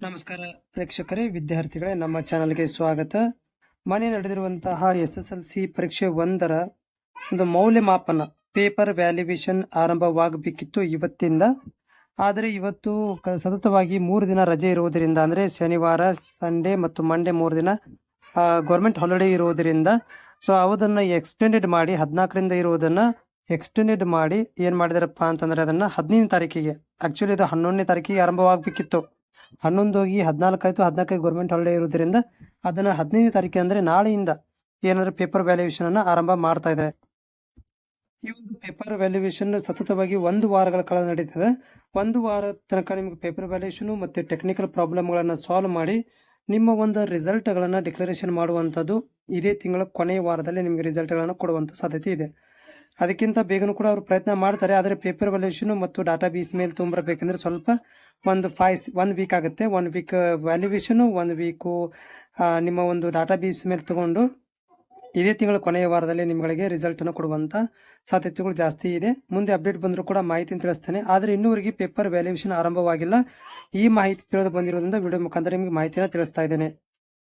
ನಮಸ್ಕಾರ ಪ್ರೇಕ್ಷಕರೇ, ವಿದ್ಯಾರ್ಥಿಗಳೇ, ನಮ್ಮ ಚಾನಲ್ಗೆ ಸ್ವಾಗತ. ಮನೆ ನಡೆದಿರುವಂತಹ ಎಸ್ ಎಸ್ ಎಲ್ ಸಿ ಪರೀಕ್ಷೆ ಒಂದರ ಒಂದು ಮೌಲ್ಯಮಾಪನ, ಪೇಪರ್ ವ್ಯಾಲ್ಯುವೇಷನ್ ಆರಂಭವಾಗಬೇಕಿತ್ತು ಇವತ್ತಿಂದ. ಆದರೆ ಇವತ್ತು ಸತತವಾಗಿ ಮೂರು ದಿನ ರಜೆ ಇರುವುದರಿಂದ, ಅಂದರೆ ಶನಿವಾರ, ಸಂಡೇ ಮತ್ತು ಮಂಡೇ ಮೂರು ದಿನ ಗೌರ್ಮೆಂಟ್ ಹಾಲಿಡೇ ಇರುವುದರಿಂದ, ಸೊ ಅದನ್ನು ಎಕ್ಸ್ಟೆಂಡೆಡ್ ಮಾಡಿ, ಹದಿನಾಲ್ಕರಿಂದ ಇರುವುದನ್ನು ಎಕ್ಸ್ಟೆಂಡೆಡ್ ಮಾಡಿ ಏನು ಮಾಡಿದಾರಪ್ಪ ಅಂತಂದರೆ, ಅದನ್ನು ಹದಿನೈದು ತಾರೀಕಿಗೆ ಆ್ಯಕ್ಚುಲಿ ಇದು ಹನ್ನೊಂದನೇ ತಾರೀಕಿಗೆ ಆರಂಭವಾಗಬೇಕಿತ್ತು. ಹನ್ನೊಂದು ಹೋಗಿ ಹದಿನಾಲ್ಕು ಆಯಿತು ಹದಿನಾಲ್ಕು ಗೌರ್ಮೆಂಟ್ ಹಾಲಿಡೇ ಇರೋದ್ರಿಂದ ಅದನ್ನು ಹದಿನೈದು ತಾರೀಕು ಅಂದರೆ ನಾಳೆಯಿಂದ ಏನಾದರೂ ಪೇಪರ್ ವ್ಯಾಲ್ಯೂಯೇಷನನ್ನು ಆರಂಭ ಮಾಡ್ತಾ ಇದ್ದಾರೆ. ಈ ಒಂದು ಪೇಪರ್ ವ್ಯಾಲ್ಯೂಯೇಷನ್ ಸತತವಾಗಿ ಒಂದು ವಾರಗಳ ಕಾಲ ನಡೀತದೆ. ಒಂದು ವಾರ ತನಕ ನಿಮಗೆ ಪೇಪರ್ ವ್ಯಾಲ್ಯೂಯೇಷನು ಮತ್ತು ಟೆಕ್ನಿಕಲ್ ಪ್ರಾಬ್ಲಮ್ಗಳನ್ನು ಸಾಲ್ವ್ ಮಾಡಿ ನಿಮ್ಮ ಒಂದು ರಿಸಲ್ಟ್ಗಳನ್ನು ಡಿಕ್ಲರೇಷನ್ ಮಾಡುವಂಥದ್ದು ಇದೇ ತಿಂಗಳ ಕೊನೆಯ ವಾರದಲ್ಲಿ ನಿಮಗೆ ರಿಸಲ್ಟ್ಗಳನ್ನು ಕೊಡುವಂಥ ಸಾಧ್ಯತೆ ಇದೆ. ಅದಕ್ಕಿಂತ ಬೇಗನೂ ಕೂಡ ಅವರು ಪ್ರಯತ್ನ ಮಾಡ್ತಾರೆ. ಆದರೆ ಪೇಪರ್ ವ್ಯಾಲ್ಯೂಷನು ಮತ್ತು ಡಾಟಾ ಬೇಸ್ ಮೇಲೆ ತುಂಬಬೇಕಂದ್ರೆ ಸ್ವಲ್ಪ ಒಂದು ಫೈವ್ ಒನ್ ವೀಕ್ ಆಗುತ್ತೆ. One week valuation one week ನಿಮ್ಮ ಒಂದು ಡಾಟಾ ಬೇಸ್ ಮೇಲೆ ತಗೊಂಡು ಇದೇ ತಿಂಗಳ ಕೊನೆಯ ವಾರದಲ್ಲಿ ನಿಮಗೆ ರಿಸಲ್ಟನ್ನು ಕೊಡುವಂಥ ಸಾಧ್ಯತೆಗಳು ಜಾಸ್ತಿ ಇದೆ. ಮುಂದೆ ಅಪ್ಡೇಟ್ ಬಂದರೂ ಕೂಡ ಮಾಹಿತಿ ತಿಳಿಸ್ತೇನೆ. ಆದರೆ ಇನ್ನೂವರೆಗೆ ಪೇಪರ್ ವ್ಯಾಲ್ಯೂಯೇಷನ್ ಆರಂಭವಾಗಿಲ್ಲ. ಈ ಮಾಹಿತಿ ತಿಳಿದು ಬಂದಿರೋದ್ರಿಂದ ವಿಡಿಯೋ ಮುಖಾಂತರ ನಿಮಗೆ ಮಾಹಿತಿಯನ್ನು ತಿಳಿಸ್ತಾ ಇದ್ದೇನೆ.